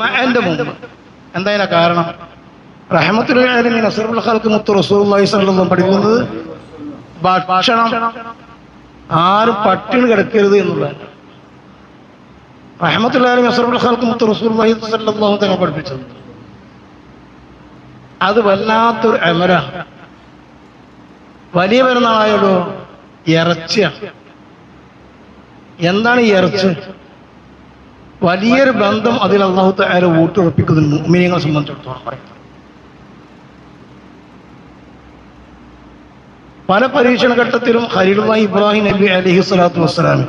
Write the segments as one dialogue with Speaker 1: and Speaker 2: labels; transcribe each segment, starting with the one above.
Speaker 1: മഅന്റെ മുമ്പ് എന്തായാലും കാരണം? റഹമത്തുല്ലാലും നസറുൽ ഖൽക്ക് മുത്ത് റസൂലുള്ളാഹി സ്വല്ലല്ലാഹു പഠിക്കുന്നത് ഭക്ഷണം. ആരും പട്ടിണി കിടക്കരുത് എന്നുള്ള റഹമത്തുല്ലാലും നസറുൽ ഖൽക്ക് മുത്ത് റസൂലുള്ളാഹി സ്വല്ലല്ലാഹു പഠിപ്പിച്ചത്. അത് വല്ലാത്തൊരു അമര. വലിയ പെരുന്നാളായാലോ ഇറച്ചിയാണ്. എന്താണ് ഈ ഇറച്ചി? വലിയൊരു ബന്ധം അതിൽ അള്ളാഹു താര ഊട്ടുറപ്പിക്കുന്നു മുഅ്മിനീങ്ങളെ സംബന്ധിച്ചിടത്തോളം പറയും. പല പരീക്ഷണ ഘട്ടത്തിലും ഖലീലുല്ലാഹി ഇബ്രാഹിം നബി അലഹി സ്വലാത്തു വസ്സലാം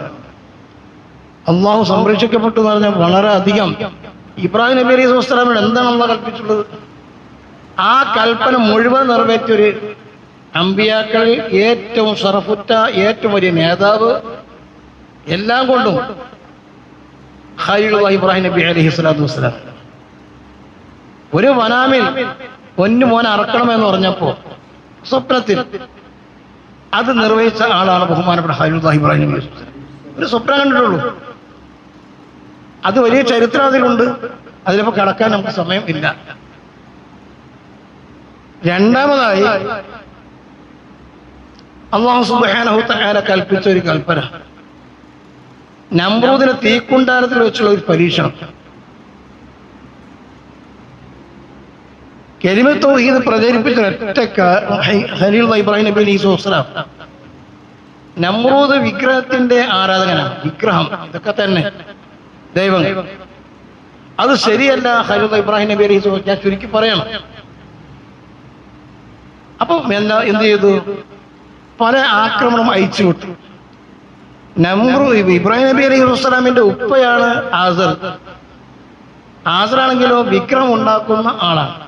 Speaker 1: അള്ളാഹു സംരക്ഷിക്കപ്പെട്ടു എന്ന് പറഞ്ഞാൽ വളരെ അധികം. ഇബ്രാഹിം നബി അലൈഹി വസ്സലാമിന് എന്താണ് അള്ളാഹ് കൽപ്പിച്ചിട്ടുള്ളത്? ആ കൽപ്പന മുഴുവൻ നിറവേറ്റൊരു അമ്പിയാക്കളിൽ ഏറ്റവും സറഫുറ്റ ഏറ്റവും വലിയ നേതാവ് എല്ലാം കൊണ്ടും ഖലീലുല്ലാഹി ഇബ്രാഹിം നബി അലൈഹി സ്വലാത്തു വസ്സലാം. ഒരു വനാമിൽ പൊന്നു മോനെ അറക്കണമെന്ന് പറഞ്ഞപ്പോ സ്വപ്നത്തിൽ അത് നിർവഹിച്ച ആളാണ് ബഹുമാനപ്പെട്ട ഹരിദാഹ് ഇബ്രാഹിം നബി ഒരു സ്വപ്നം കണ്ടിട്ടുള്ളൂ. അത് വലിയ ചരിത്രം അതിലുണ്ട് അതിലിപ്പോ കിടക്കാൻ നമുക്ക് സമയം ഇല്ല. രണ്ടാമതായി അള്ളാഹു സുബ്ഹാനഹു തആല കൽപ്പിച്ച ഒരു കൽപ്പന. നമ്രൂദിനെ തീക്കുണ്ടാരത്തിൽ വെച്ചുള്ള ഒരു പരീക്ഷണം. കരിമത്തോ ഇത് പ്രചരിപ്പിച്ച ഒറ്റ ഹലീൽ ഇബ്രാഹിം നബി അലൈഹി നമ്രൂദ് വിഗ്രഹത്തിന്റെ ആരാധകനാണ്. വിഗ്രഹം. ഇതൊക്കെ തന്നെ. ദൈവം അത് ശരിയല്ല ഹലീൽ ഇബ്രാഹിം നബി അലൈഹി സ്വലാം ഞാൻ ചുരുക്കി പറയണം. അപ്പൊ എന്താ എന്ത് ചെയ്തു? പല ആക്രമണം അയച്ചു വിട്ടു നമ്രു ഇബ്രാഹിം നബി അലൈഹി വസ്സലാമിന്റെ ഉപ്പയാണ് ആസർ. ആസറാണെങ്കിലോ വിക്രം ഉണ്ടാക്കുന്ന ആളാണ്.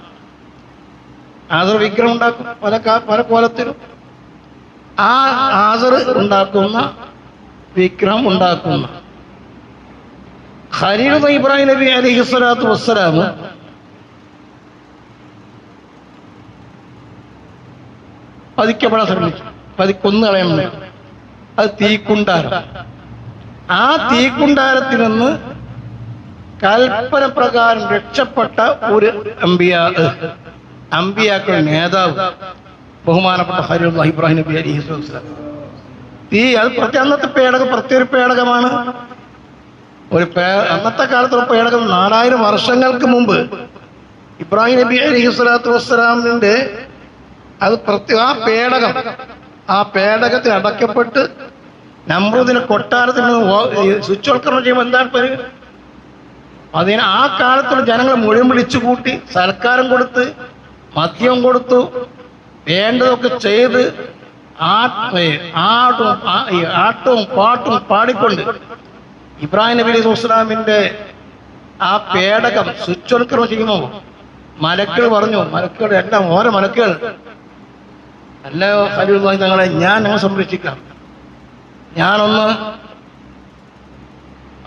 Speaker 1: ആസർ വിക്രം ഉണ്ടാക്കും. പല പല കോലത്തിലും ആ ആസർ ഉണ്ടാക്കുന്ന വിക്രം ഉണ്ടാക്കുന്ന. ഖലീൽ ഇബ്രാഹിം നബി അലൈഹി സ്വലാത്തു വസ്സലാം പതിക്കപ്പെടാൻ ശ്രമിച്ചു. പതിക്കൊന്നു കളയണം അത് തീക്കുണ്ടാരം. ആ തീക്കുണ്ടാരത്തിൽ നിന്ന് കൽപ്പന പ്രകാരം രക്ഷപ്പെട്ട ഒരു അമ്പിയ അമ്പിയാക്കളുടെ നേതാവ് ബഹുമാനപ്പെട്ട ഹരി ഇബ്രാഹിം നബി അലി സ്വലാം തീ അത് പ്രത്യേക അന്നത്തെ പേടകം പ്രത്യേക പേടകമാണ്. ഒരു പേ അന്നത്തെ കാലത്തുള്ള പേടകം നാലായിരം വർഷങ്ങൾക്ക് മുമ്പ് ഇബ്രാഹിം നബി അലി സ്വലാത്തു വസ്സലാമിന്റെ അത് പ്രത്യേക ആ പേടകം ആ പേടകത്തിൽ അടക്കപ്പെട്ട് നമ്രൂദിനെ കൊട്ടാരത്തിൽ നിന്ന് സ്വിച്ച്വൽക്കരണം ചെയ്യുമ്പോൾ എന്താണ് പേര്? അതിന് ആ കാലത്തുള്ള ജനങ്ങളെ മുഴുവൻ വിളിച്ചു കൂട്ടി സൽക്കാരം കൊടുത്ത് മദ്യം കൊടുത്തു വേണ്ടതൊക്കെ ചെയ്ത് ആട്ടും ആട്ടവും പാട്ടും പാടിക്കൊണ്ട് ഇബ്രാഹിം നബി വസ്ലാമിന്റെ ആ പേടകം സ്വിച്ച്വൽക്കരണം ചെയ്യുമ്പോൾ മലക്കൾ പറഞ്ഞു മലക്കൾ എല്ലാം ഓരോ മലക്കൾ അല്ലയോ ഖലീലുള്ളാഹി തങ്ങളെ ഞാൻ നിങ്ങൾ സംരക്ഷിക്കാം. ഞാനൊന്ന്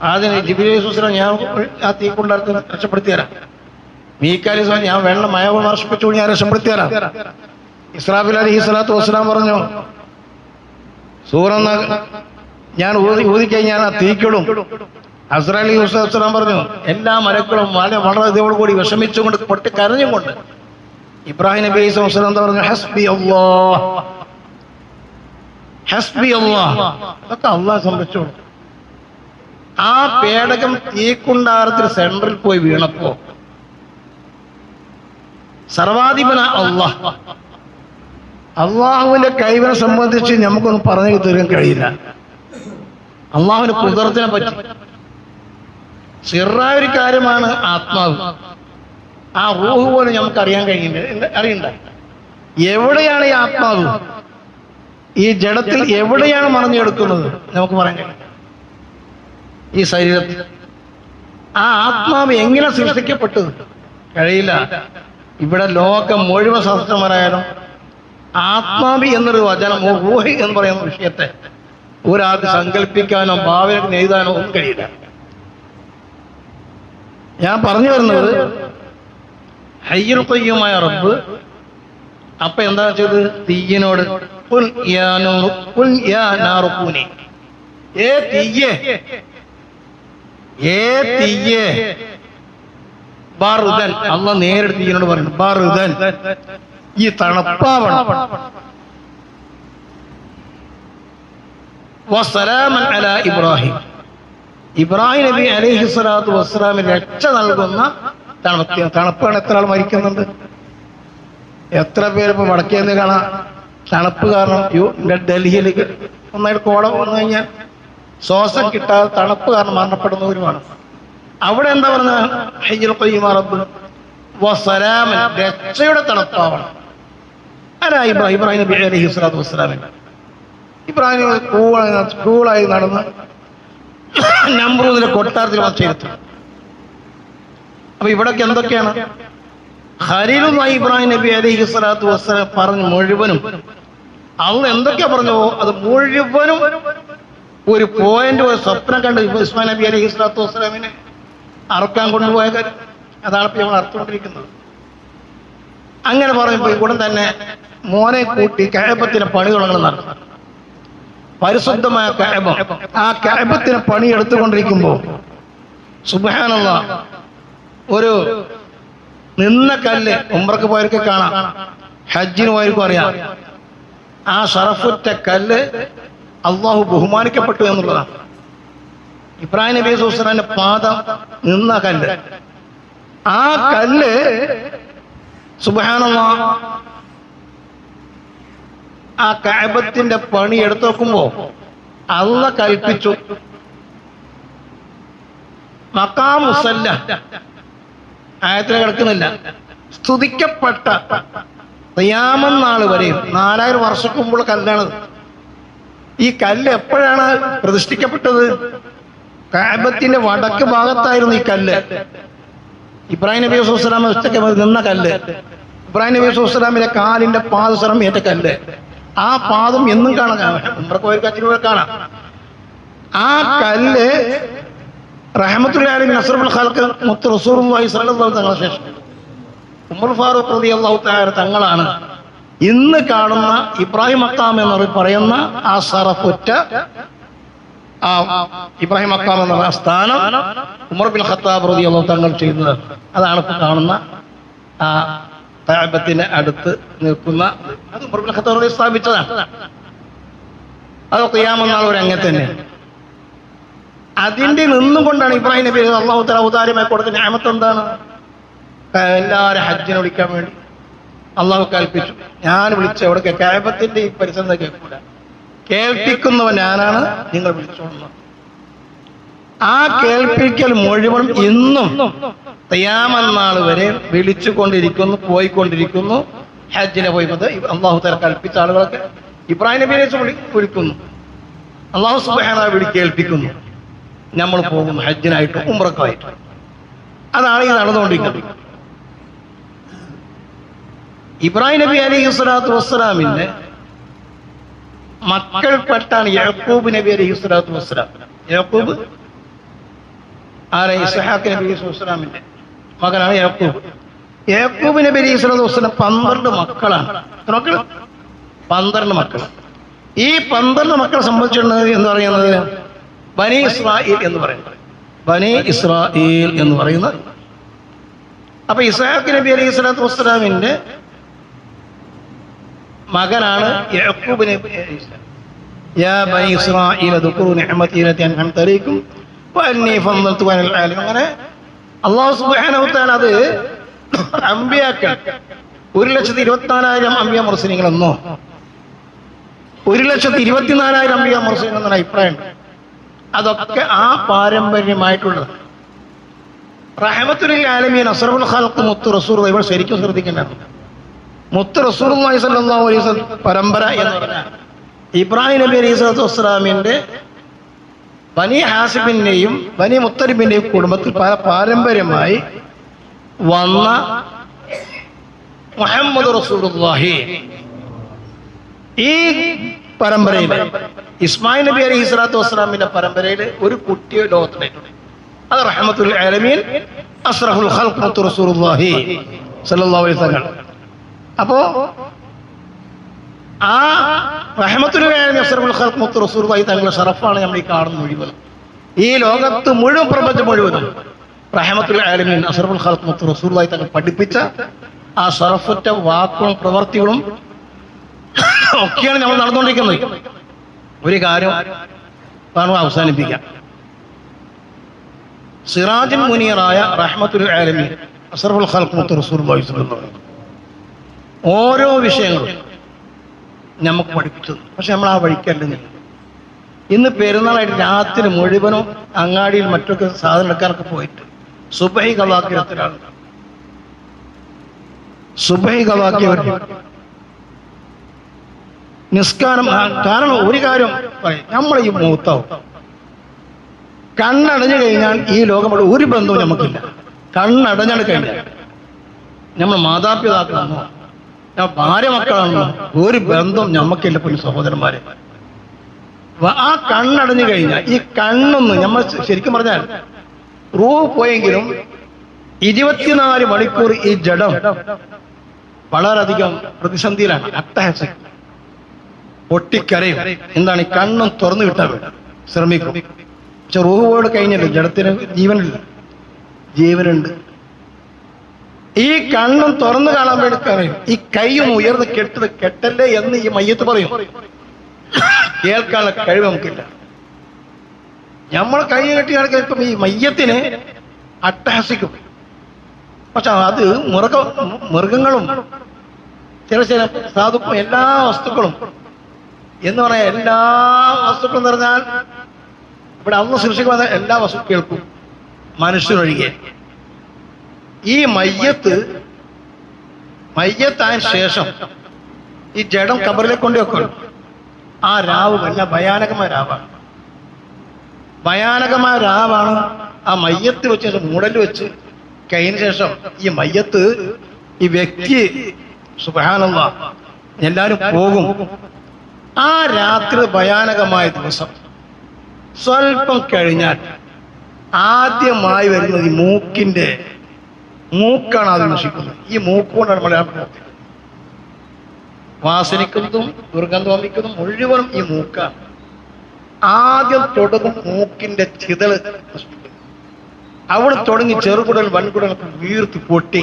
Speaker 1: ആദ്യം ജിബിലി ഞാൻ ആ തീ കൊണ്ടടുത്ത് രക്ഷപ്പെടുത്തി തരാം മീക്കാലി സ്വാമി ഞാൻ വെള്ളം മയ കൊണ്ട് നഷ്ടപ്പെട്ടു ഞാൻ രക്ഷപ്പെടുത്തി തരാം ഇസ്രാഫിൽ അലഹി സ്വലാത്തു വസ്സലാം പറഞ്ഞു സൂറന്ന ഞാൻ ഊതി ഊതിക്കഴിഞ്ഞാൽ ആ തീക്കിടും അസ്രാലി വസ്ലാം പറഞ്ഞു എല്ലാ മലക്കളും വളരെ വളരെ ഇതോടുകൂടി വിഷമിച്ചുകൊണ്ട് പൊട്ടി കരഞ്ഞും കൊണ്ട് ഇബ്രാഹിം നബി എന്താ പറഞ്ഞു? ഹസ്ബി അല്ലാഹ്. ഹസ്ബി അല്ലാഹ്. അതൊക്കെ അള്ളാഹ് സംരക്ഷിച്ചു ആ പേടകം തീക്കുണ്ടാരത്തിൽ സെന്ററിൽ പോയി വീണപ്പോ. സർവാധിപന അള്ളാഹ്. അള്ളാഹുവിന്റെ കഴിവിനെ സംബന്ധിച്ച് നമുക്കൊന്നും പറഞ്ഞു തീരാൻ കഴിയില്ല. അള്ളാഹുവിന്റെ കുതിർത്തിനെ പറ്റി. സിറായ ഒരു കാര്യമാണ് ആത്മാവ്. ആ റൂഹ് പോലും നമുക്ക് അറിയാൻ കഴിയുന്നുണ്ട് അറിയണ്ട. എവിടെയാണ് ഈ ആത്മാവ്? ഈ ജഡത്തിൽ എവിടെയാണ് മറഞ്ഞെടുക്കുന്നത്? നമുക്ക് പറയാൻ കഴിയും ഈ ശരീരത്തിൽ. ആ ആത്മാവ് എങ്ങനെ സൃഷ്ടിക്കപ്പെട്ടു? കഴിയില്ല. ഇവിടെ ലോകം മുഴുവൻ ശാസ്ത്രമാരായാലും ആത്മാവി എന്നൊരു വചനം ഊഹി എന്ന് പറയുന്ന വിഷയത്തെ ഒരാൾക്ക് സങ്കല്പിക്കാനോ ഭാവനക്ക് എഴുതാനോ ഒന്നും കഴിയില്ല. ഞാൻ പറഞ്ഞു വരുന്നത് ഹയ്യൽ കൊയ്യുമായ റബ്ബ്. അപ്പൊ എന്താ ചെയ്ത് തീയിനോട് "ഖുൽ യാ നൂറ് ഖുൽ യാ നാറു ഏ തീയേ? ഏ തീയേ? ബാറുദൻ. അല്ല നേരിട്ട് ഇതിനോട് പറയുന്നു ബാറുദൻ ഈ തണുപ്പാവണം. വസ്സലാമൻ അലാ ഇബ്രാഹിം. ഇബ്രാഹിം നബി അലൈഹി സ്വലാത്തു വസ്സലാമിന് രക്ഷ നൽകുന്ന തണുപ്പ് തണുപ്പാണ് എത്ര ആൾ മരിക്കുന്നുണ്ട്? എത്ര പേര് ഇപ്പൊ വടക്കേന്ന് കാണാം? തണുപ്പ് കാരണം യു- ഡൽഹിയിലേക്ക് ഒന്നായിട്ട് കോളം വന്നു കഴിഞ്ഞാൽ ശ്വാസം കിട്ടാതെ തണുപ്പ് കാരണം മരണപ്പെടുന്നവരുമാണ് അവിടെ എന്താ പറഞ്ഞാൽ രക്ഷയുടെ തണുപ്പാവണം. അല്ല ഇബ്രാഹിം ഇബ്രാഹിം നബി അലൈഹി സ്വലാത്തു വസ്സലാമിന്. ഇബ്രാഹിം കൂളായി കൂളായി നടന്ന് നമ്പറൂതിലെ കൊട്ടാരത്തിൽ വന്ന് അപ്പൊ ഇവിടൊക്കെ എന്തൊക്കെയാണ്? ഖലീലുല്ലാഹി ഇബ്രാഹിം നബി അലൈഹി സ്വലാത്തു വസ്സലാം പറഞ്ഞു മുഴുവനും. അള്ള എന്തൊക്കെയാ പറഞ്ഞോ അത് മുഴുവനും ഒരു പോയിന്റ് ഒരു സ്വപ്നം കണ്ട് ഇസ്മാൻ നബി അലൈഹി സ്വലാത്തു വസ്സലാമിനെ അറക്കാൻ കൊണ്ടുപോയ കാര്യം. അതാണ് ഇപ്പൊ നമ്മൾ അർത്ഥമുണ്ടിരിക്കുന്നത് അങ്ങനെ പറയുമ്പോൾ ഇവിടെ തന്നെ മോനെ കൂട്ടി കഴപ്പത്തിന് പണി തുടങ്ങണം പരിശുദ്ധമായ കഴപ്പം ആ കഴപ്പത്തിന് പണി എടുത്തുകൊണ്ടിരിക്കുമ്പോൾ സുബാനുള്ള ഒരു നിന്ന കല്ല് ഉംറക്ക് പോയവർക്ക് കാണാം. ഹജ്ജിന് പോയവർക്കും അറിയാം. ആ ഷറഫുറ്റ കല്ല് അള്ളാഹു ബഹുമാനിക്കപ്പെട്ടു എന്നുള്ളതാണ്. ഇബ്രാഹിം നബി സുസ്ലാന്റെ പാദം നിന്ന കല്ല്. ആ കല്ല് സുബാനുള്ള ആ കഅബത്തിന്റെ പണി എടുത്തു നോക്കുമ്പോ അള്ള കൽപ്പിച്ചു. മക്കാ മുസല്ല ആയത്തിൽ കിടക്കുന്നില്ല. സ്തുതിക്കപ്പെട്ട തയ്യാമെന്നാൾ വരെയും നാലായിരം വർഷം മുമ്പുള്ള കല്ലാണ് ഈ കല്ല് എപ്പോഴാണ് പ്രതിഷ്ഠിക്കപ്പെട്ടത്? കാബത്തിന്റെ വടക്ക് ഭാഗത്തായിരുന്നു ഈ കല്ല്. ഇബ്രാഹിം നബി സുസ്ലാം നിന്ന കല്ല്. ഇബ്രാഹിം നബി സുസ്ലാമിന്റെ കാലിന്റെ പാദസരം ഏറ്റ കല്ല്. ആ പാദം എന്നും കാണാം. നമ്മുടെ കച്ചിലൂടെ കാണാം. ആ കല്ല് തങ്ങളെ ശേഷം. ഉമർ ഫാറൂഖ് തങ്ങളാണ് ഇന്ന് കാണുന്ന ഇബ്രാഹിം മക്കാം എന്ന് പറയുന്ന ആ സറഫുറ്റ ആ ഇബ്രാഹിം മക്കാം എന്ന സ്ഥാനം ഉമർ ബിൻ ഖത്താബ് റളിയല്ലാഹു തങ്ങൾ ചെയ്യുന്നത്. അതാണ് ഇപ്പോൾ കാണുന്ന ആ താപത്തിന് അടുത്ത് നിൽക്കുന്ന അത് ഉമർ ബിൻ ഖത്താബ് സ്ഥാപിച്ചതാണ്. അത് ഖിയാമനാൾ ഒരു അങ്ങനെ തന്നെ അതിന്റെ നിന്നുകൊണ്ടാണ് ഇബ്രാഹിം നബി അള്ളാഹു തല ഉദാരമായി കൊടുത്ത ഞാമത്ത് എന്താണ്? എല്ലാവരും ഹജ്ജിനെ വിളിക്കാൻ വേണ്ടി. അള്ളാഹു കൽപ്പിച്ചു. ഞാൻ വിളിച്ച അവിടെ കേബത്തിന്റെ ഈ പരിസരം കേൾക്കൂല. കേൾപ്പിക്കുന്നവൻ ഞാനാണ്. നിങ്ങൾ വിളിച്ചോളുന്നത് ആ കേൾപ്പിക്കൽ മുഴുവൻ ഇന്നും തയ്യാമെന്നാൾ വരെ വിളിച്ചുകൊണ്ടിരിക്കുന്നു പോയിക്കൊണ്ടിരിക്കുന്നു. ഹജ്ജിനെ പോയി അള്ളാഹു തല കൽപ്പിച്ച ആളുകളൊക്കെ ഇബ്രാഹിം നബിയെ വിളി വിളിക്കുന്നു. അള്ളാഹു സുബാന വിളി കേൾപ്പിക്കുന്നു. നമ്മൾ പോകും ഹജ്ജിനായിട്ട് ഉമ്രക്കായിട്ട് അതാണ് ഈ നടന്നുകൊണ്ടിരിക്കുന്നത്. ഇബ്രാഹിം നബി അലൈഹി സ്വലാത്തു മക്കൾ മക്കൾപ്പെട്ടാണ് യാക്കൂബ് നബി അലൈഹി സ്വലാത്തു വസ്സലാം. യാക്കൂബ് ആരെ ഇസ്ഹാഖ് നബി അലൈഹി വസ്സലാമിന്റെ മകനാണ് യാക്കൂബ്. യാക്കൂബ് നബി അലൈഹി സ്വലാത്തു വസ്സലാം പന്ത്രണ്ട് മക്കളാണ്. മക്കൾ പന്ത്രണ്ട് മക്കൾ ഈ പന്ത്രണ്ട് മക്കളെ സംബന്ധിച്ചിട്ടുണ്ട് എന്ന് പറയുന്നത് ബനി ഇസ്രായേൽ എന്ന് പറയുന്നത് ബനി ഇസ്രായേൽ എന്ന് പറയുന്ന അപ്പൊ ഇസ്രാഖ് നബി അലൈഹി സ്വലാത്തു വസ്സലാമിന്റെ മകനാണ് യഅ്ഖൂബ് നബി അങ്ങനെ മുർസലിങ്ങൾ എന്നൊരു അഭിപ്രായമുണ്ട് അതൊക്കെ ആ പാരമ്പര്യമായിട്ടുള്ളത്. റഹമത്തുൽ ആലമീൻ അസറുൽ ഖൽഖ് മുത്ത് റസൂർ ഇവിടെ ശരിക്കും ശ്രദ്ധിക്കേണ്ടതാണ്. മുത്ത് റസൂർ പരമ്പര എന്ന് ഇബ്രാഹിം നബി അലൈഹി സ്വലാത്തു വസ്സലാമിന്റെ ബനി ഹാസിബിന്റെയും വനി മുത്തലിബിന്റെയും കുടുംബത്തിൽ പാരമ്പര്യമായി വന്ന മുഹമ്മദ് റസൂലുള്ളാഹി ഈ പരമ്പരയിൽ ഇസ്മായിൽ നബി അലി ഇസ്ലാത്തു വസ്സലാമിന്റെ പരമ്പരയിൽ ഒരു കുട്ടിയെ ലോകത്തിലായിട്ടുണ്ട് അത് ആലമീൻ ഖൽഖത്തു റസൂലുള്ളാഹി സല്ലല്ലാഹു അലൈഹി തങ്ങൾ അപ്പോ ആ റഹ്മത്തുൽ ആലമീൻ ഖൽഖത്തു റസൂലുള്ളാഹി തങ്ങളുടെ ഷറഫാണ് നമ്മൾ ഈ കാണുന്ന മുഴുവൻ ഈ ലോകത്ത് മുഴുവൻ പ്രപഞ്ചം മുഴുവനും റഹമത്തുൽ ആലമീൻ അസറഫുൽ ഖൽഖത്തു റസൂലുള്ളാഹി തങ്ങൾ പഠിപ്പിച്ച ആ സറഫറ്റ വാക്കുകളും പ്രവർത്തികളും ഒക്കെയാണ് നമ്മൾ നടന്നുകൊണ്ടിരിക്കുന്നത്. ഒരു കാര്യം പറഞ്ഞു അവസാനിപ്പിക്കാം. സിറാജുൽ മുനീറായ റഹ്മത്തുൽ ആലമി അസറഫുൽ ഖൽഖ് വസല്ലം ഓരോ വിഷയങ്ങളും നമുക്ക് പഠിപ്പിച്ചത് പക്ഷെ നമ്മൾ ആ വഴിക്കല്ല. ഇന്ന് പെരുന്നാളായിട്ട് രാത്രി മുഴുവനും അങ്ങാടിയിൽ മറ്റൊക്കെ സാധനം എടുക്കാനൊക്കെ പോയിട്ട് സുബൈ കവാക്കിയത്തിലാണ് സുബൈ കവാക്കിയവർ നിസ്കാരം കാരണം ഒരു കാര്യം പറയും. നമ്മൾ ഈ മൂത്താവും. കണ്ണടഞ്ഞു കഴിഞ്ഞാൽ ഈ ലോകമുള്ള ഒരു ബന്ധവും നമുക്കില്ല. കണ്ണടഞ്ഞാണ് കഴിഞ്ഞാൽ നമ്മൾ മാതാപിതാക്കളാണോ? ഞാൻ ഭാര്യ മക്കളാണോ? ഒരു ബന്ധവും നമുക്കില്ല പിന്നെ സഹോദരന്മാരെ. ആ കണ്ണടഞ്ഞു കഴിഞ്ഞാൽ ഈ കണ്ണൊന്ന് നമ്മൾ ശരിക്കും പറഞ്ഞാൽ റൂ പോയെങ്കിലും ഇരുപത്തിനാല് മണിക്കൂർ ഈ ജഡം വളരെയധികം പ്രതിസന്ധിയിലാണ് അട്ടഹാസിക് പൊട്ടിക്കരയും. എന്താണ് ഈ കണ്ണും തുറന്നു കിട്ടാൻ വേണ്ടി ശ്രമിക്കും. പക്ഷെ റൂഹ് പോയോട് കഴിഞ്ഞല്ലോ. ജഡത്തിന് ജീവനില്ല. ജീവനുണ്ട്. ഈ കണ്ണും തുറന്നു കാണാൻ വേണ്ടി ഈ കൈയും ഉയർന്ന് കെട്ടത് കെട്ടല്ലേ എന്ന് ഈ മയ്യത്ത് പറയും. കേൾക്കാനുള്ള കഴിവ് നമുക്കില്ല. നമ്മൾ കൈ കെട്ടി ഇപ്പം ഈ മയ്യത്തിന് അട്ടഹസിക്കും. പക്ഷെ അത് മൃഗ മൃഗങ്ങളും ചില ചില സാധുക്കളും എല്ലാ വസ്തുക്കളും എന്ന് പറയാൻ എല്ലാ വസ്തുക്കളും എന്ന് പറഞ്ഞാൽ ഇവിടെ അന്ന് സൃഷ്ടിക്കുന്ന എല്ലാ വസ്തു കേൾക്കും മനുഷ്യനൊഴികെ. ഈ മയ്യത്ത് മയ്യത്തായ ശേഷം ഈ ജഡം കബറിലേക്ക് കൊണ്ടു വെക്കണം ആ രാവ് വല്ല ഭയാനകമായ രാവാണ്. ഭയാനകമായ രാവാണ് ആ മയ്യത്ത് വെച്ച് ശേഷം മൂടൽ വെച്ച് കഴിഞ്ഞ ശേഷം ഈ മയ്യത്ത് ഈ വ്യക്തി സുബാനുള്ള എല്ലാവരും പോകും. ആ രാത്രി ഭയാനകമായ ദിവസം. സ്വല്പം കഴിഞ്ഞാൽ ആദ്യമായി വരുന്നത് ഈ മൂക്കിന്റെ മൂക്കാണ് ആദ്യം നശിക്കുന്നത്. ഈ മൂക്കുകൊണ്ടാണ് മലയാളം വാസനിക്കുന്നതും ദുർഗന്ധം വമിക്കുന്നതും മുഴുവനും ഈ മൂക്കാണ്. ആദ്യം തുടങ്ങും മൂക്കിന്റെ ചിതൾ അവിടെ തുടങ്ങി ചെറുകുടൽ വൻകുടലൊക്കെ വീർത്ത് പൊട്ടി.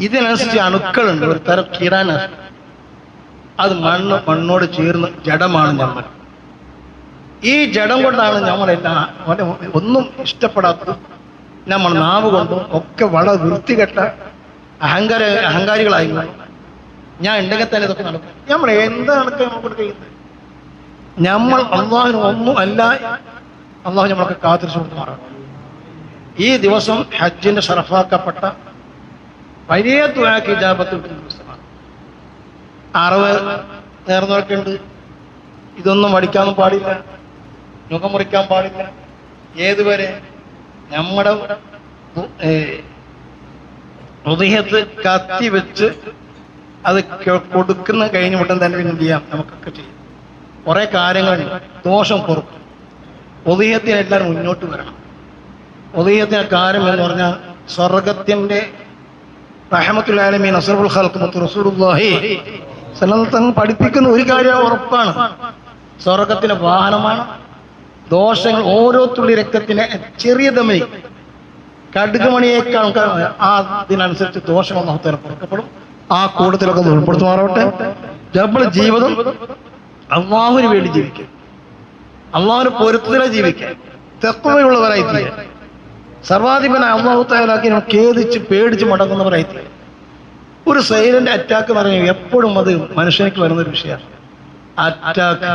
Speaker 1: ഇതിനനുസരിച്ച് അണുക്കളുണ്ട്. ഒരു തരം കീടാനാശം അത് മണ്ണ് മണ്ണോട് ചേർന്ന് ജഡമാണ് നമ്മൾ ഈ ജഡം കൊണ്ടാണ് നമ്മളെല്ലാം ഒന്നും ഇഷ്ടപ്പെടാത്ത നമ്മൾ നാവ് കൊണ്ടും ഒക്കെ വളരെ വൃത്തികെട്ട അഹങ്കാര അഹങ്കാരികളായി ഞാൻ ഉണ്ടെങ്കിൽ തന്നെ ഇതൊക്കെ നടക്കും. നമ്മൾ എന്താണൊക്കെ നമ്മളോട് കഴിയുന്നത് നമ്മൾ അള്ളാഹിന് ഒന്നും അല്ല. അള്ളാഹു നമ്മളൊക്കെ കാത്തിരിച്ചു കൊടുത്ത് മാറണം ഈ ദിവസം ഹജ്ജിന്റെ ഷറഫാക്കപ്പെട്ട വലിയ കിട്ടുന്ന ദിവസമാണ് അറവ് നേർന്നൊക്കെ ഉണ്ട് ഇതൊന്നും വടിക്കാനും പാടില്ല. മുഖം മുറിക്കാൻ പാടില്ല. ഏതുവരെ നമ്മുടെ ഹൃദയത്ത് കത്തി വെച്ച് അത് കൊടുക്കുന്ന കഴിഞ്ഞ ഉടൻ തന്നെ പിന്നെ ചെയ്യാം? നമുക്കൊക്കെ ചെയ്യാം. കുറെ കാര്യങ്ങളുണ്ട് ദോഷം കുറക്കും ഉദയത്തിന് എല്ലാവരും മുന്നോട്ട് വരണം. ഉദയത്തിന് കാര്യം എന്ന് പറഞ്ഞാൽ സ്വർഗത്തിന്റെ റഹമത്തുലാലമീൻ അസറുൽ ഖൽക്ക് റസൂലുള്ളാഹി സല്ലല്ലാഹു പഠിപ്പിക്കുന്ന ഒരു കാര്യം ഉറപ്പാണ്. സ്വർഗത്തിന് വാഹനമാണ്. ദോഷങ്ങൾ ഓരോ തുള്ളി രക്തത്തിന് ചെറിയ തമ്മിൽ കടുകുമണിയേക്കാൾ ആ ഇതിനനുസരിച്ച് ദോഷം അള്ളാഹുത്തല പുറക്കപ്പെടും. ആ കൂട്ടത്തിലൊക്കെ ഒന്ന് ഉൾപ്പെടുത്തുമാറാവട്ടെ. നമ്മൾ ജീവിതം അള്ളാഹുവിന് വേണ്ടി ജീവിക്കും. അള്ളാഹുവിന് പൊരുത്തത്തിലെ ജീവിക്കാം. തെക്കുവയുള്ളവരായി തീരും. സർവാധിപനായ അള്ളാഹു താലാക്കി ഖേദിച്ച് പേടിച്ച് മടങ്ങുന്നവരായി തീരുക ഒരു സൈലന്റ് അറ്റാക്ക് പറഞ്ഞു എപ്പോഴും അത് മനുഷ്യനേക്ക് വരുന്ന ഒരു വിഷയമാണ്. അറ്റാക്ക്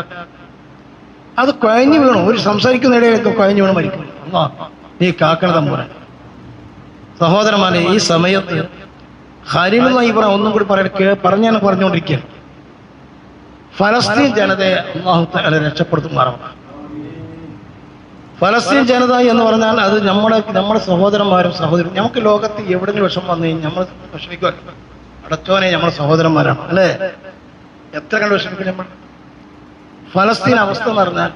Speaker 1: അത് കുഴഞ്ഞു വീണു. ഒരു സംസാരിക്കുന്ന ഇടയിലൊക്കെ കുഴഞ്ഞു വീണു മരിക്കും. നീ കാക്കണ തമ്പുരാൻ. സഹോദരന്മാരെ ഈ സമയത്ത് ഹരിമെന്ന പറ ഒന്നും കൂടി പറയാൻ പറഞ്ഞു പറഞ്ഞുകൊണ്ടിരിക്കുകയാണ്. ഫലസ്തീൻ ജനതയെ അള്ളാഹു തആല രക്ഷപ്പെടുത്തുമാറാണ്. ഫലസ്തീൻ ജനത എന്ന് പറഞ്ഞാൽ അത് നമ്മുടെ നമ്മുടെ സഹോദരന്മാരും സഹോദരൻ നമുക്ക് ലോകത്ത് എവിടെങ്കിലും വിഷം വന്നു കഴിഞ്ഞാൽ നമ്മൾ വിഷമിക്കുമല്ലോ. അടച്ചോനെ നമ്മുടെ സഹോദരന്മാരാണ് അല്ലേ? എത്ര കണ്ട് വിഷമിക്കും നമ്മൾ ഫലസ്തീൻ അവസ്ഥ എന്ന് പറഞ്ഞാൽ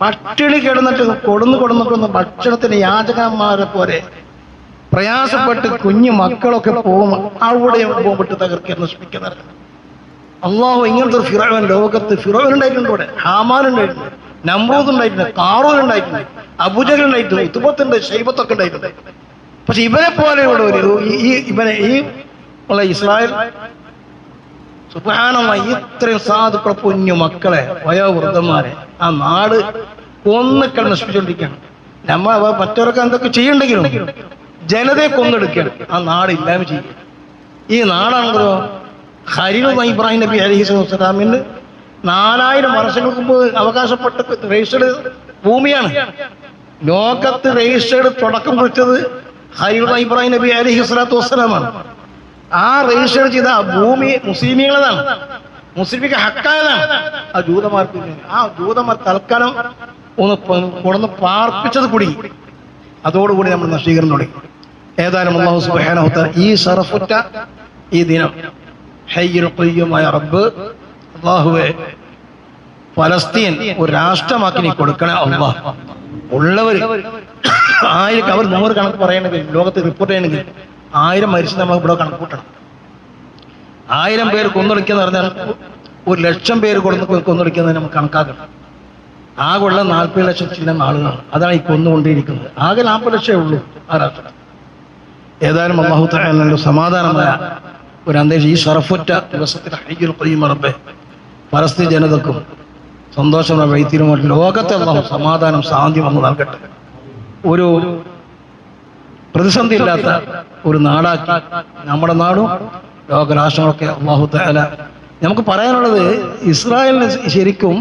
Speaker 1: പട്ടിണി കിടന്നിട്ട് കൊടുന്നു കൊടുന്നിട്ടൊന്ന് ഭക്ഷണത്തിന് യാചകന്മാരെ പോലെ പ്രയാസപ്പെട്ട് കുഞ്ഞു മക്കളൊക്കെ പോകും അവിടെയും പോകുമ്പോട്ട് തകർക്കുന്ന നശിപ്പിക്കുന്നത് അള്ളാഹു ഇങ്ങനത്തെ ഒരു ഫിറോവൻ ലോകത്ത് ഫിറോവൻ ഉണ്ടായിട്ടുണ്ട് ഇവിടെ. ഹാമാൻ ഉണ്ടായിട്ടുണ്ട് നമ്രൂദ് ഉണ്ടായിട്ടുണ്ട് കാറൂർ ഉണ്ടായിട്ടുണ്ട് അബുജകൾ ഉണ്ടായിട്ടുണ്ട് ഉത്തുപത്തുണ്ട് ശൈബത്തൊക്കെ ഉണ്ടായിട്ടുണ്ട്. പക്ഷെ ഇവരെ പോലെയുള്ള ഒരു ഈ- ഇവനെ ഈ ഉള്ള ഇസ്രായേൽ സുബ്ഹാനല്ലാഹ് ഇത്രയും സാധുക്കളെ കുഞ്ഞു മക്കളെ വയോവൃദ്ധന്മാരെ ആ നാട് കൊന്നിക്കൾ നശിപ്പിച്ചുകൊണ്ടിരിക്കുകയാണ് നമ്മ അവ മറ്റവരൊക്കെ എന്തൊക്കെ ചെയ്യണ്ടെങ്കിലും ജനതയെ കൊന്നെടുക്കുകയാണ്. ആ നാട് ഇല്ലാതെ ചെയ്യുക ഈ നാടാണല്ലോ ഹരിൽ ഇബ്രാഹിം നബി അലഹി സ്വലാമിന് നാലായിരം വർഷങ്ങൾക്ക് മുമ്പ് അവകാശപ്പെട്ട രജിസ്റ്റേഡ് ഭൂമിയാണ്. ലോകത്ത് രജിസ്റ്റേഡ് തുടക്കം കുറിച്ചത് ഹരിൽ ഇബ്രാഹിം നബി അലഹി സ്വലാത്തു വസ്സലാമാണ്. ആ രജിസ്റ്റർ ചെയ്ത ഭൂമി മുസ്ലിമീങ്ങളതാണ്. മുസ്ലിമിക്ക് ഹക്കായതാണ്. ആ ജൂതമാർക്ക്. ആ ജൂതമാർ തൽക്കാലം ഒന്ന് കൊണ്ടുവന്ന് പാർപ്പിച്ചത് കൂടി. അതോടുകൂടി നമ്മൾ നഷ്ടീകരണം തുടങ്ങി. ഏതായാലും അള്ളാഹു സുബാനോത്ത ഈ സറഫുറ്റ ഈ ദിനം ഹയ്യുൽ ഖയ്യുമായ റബ്ബ് അള്ളാഹുവെ ഫലസ്തീൻ ഒരു രാഷ്ട്രമാക്കി നീ കൊടുക്കണേ അള്ളാഹ്. ഉള്ളവർ ആയിരം അവർ നൂറ് കണക്ക് പറയണമെങ്കിൽ ലോകത്ത് റിപ്പോർട്ട് ചെയ്യണമെങ്കിൽ ആയിരം മരിച്ച് നമ്മൾ ഇവിടെ കണക്ക് കൂട്ടണം. ആയിരം പേര് എന്ന് പറഞ്ഞാൽ ഒരു ലക്ഷം പേര് കൊടുന്ന് കൊന്നൊളിക്കുന്നത് നമുക്ക് കണക്കാക്കണം. ആകെ ഉള്ള നാൽപ്പത് ലക്ഷം ചില ആളുകളാണ്. അതാണ് ഈ കൊന്നുകൊണ്ടിരിക്കുന്നത്. ആകെ നാൽപ്പത് ലക്ഷമേ ഉള്ളൂ ആ രാഷ്ട്രം ഏതായാലും അള്ളാഹു തആല സമാധാനമായ ഒരു അന്തരീക്ഷം ഈ സറഫുറ്റ ദിവസത്തിൽ ഖയ്യൂം റബ്ബെ പരസ്ത്രീ ജനതക്കും സന്തോഷമുള്ള വൈത്തിരുമായിട്ട് ലോകത്തെ സമാധാനം ശാന്തി വന്ന് നൽകട്ടെ. ഒരു പ്രതിസന്ധി ഇല്ലാത്ത ഒരു നാടാക്കി നമ്മുടെ നാടും ലോകരാഷ്ട്രങ്ങളൊക്കെ അള്ളാഹുത്തല നമുക്ക് പറയാനുള്ളത് ഇസ്രായേലിന് ശരിക്കും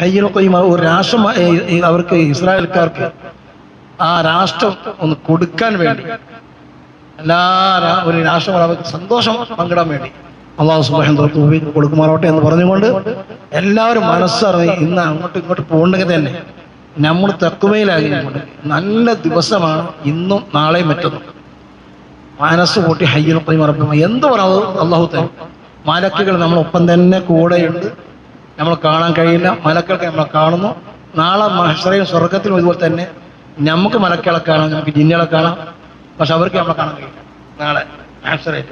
Speaker 1: ഖയ്യൂം ഒരു രാഷ്ട്രം അവർക്ക് ഇസ്രായേൽക്കാർക്ക് ആ രാഷ്ട്രം ഒന്ന് കൊടുക്കാൻ വേണ്ടി എല്ലാ ഒരു രാഷ്ട്രം അവർക്ക് സന്തോഷം പങ്കിടാൻ വേണ്ടി അള്ളാഹു സുബാൻ കൊടുക്കുമാറോട്ടെ എന്ന് പറഞ്ഞുകൊണ്ട് എല്ലാവരും മനസ്സറിഞ്ഞ് ഇന്ന് അങ്ങോട്ടും ഇങ്ങോട്ടും പോകേണ്ടത് തന്നെ. നമ്മൾ തെക്കുമയിലാകിക്കൊണ്ട് നല്ല ദിവസമാണ് ഇന്നും നാളെയും മറ്റൊന്നും. മനസ്സ് കൂട്ടി ഹയ്യൽ മറക്കും എന്ത് പറഞ്ഞത് അള്ളാഹു തരും. മലക്കുകൾ നമ്മളൊപ്പം തന്നെ കൂടെയുണ്ട്. നമ്മൾ കാണാൻ കഴിയില്ല. മലക്കൾക്ക് നമ്മളെ കാണുന്നു. നാളെ മഹസറയും സ്വർഗത്തിലും ഇതുപോലെ തന്നെ. നമുക്ക് മലക്കുകളെ കാണാം നമുക്ക് ജിന്നുകളെ കാണാം. പക്ഷെ അവർക്ക് നമ്മളെ കാണാൻ കഴിയില്ല. നാളെ മഹസറയിൽ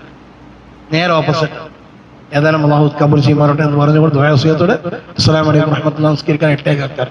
Speaker 1: നേരെ ഓപ്പോസിറ്റ് ഏതായാലും അള്ളാഹു കബുൽ ചെയ്യുമാറോട്ടെ എന്ന് പറഞ്ഞുകൊണ്ട് ദ്വയസുയത്തോടെ അസ്സലാമു അലൈക്കും വറഹ്മത്തുള്ളാഹി നമസ്കരിക്കാൻ എട്ടേക്ക് ആൾക്കാർ.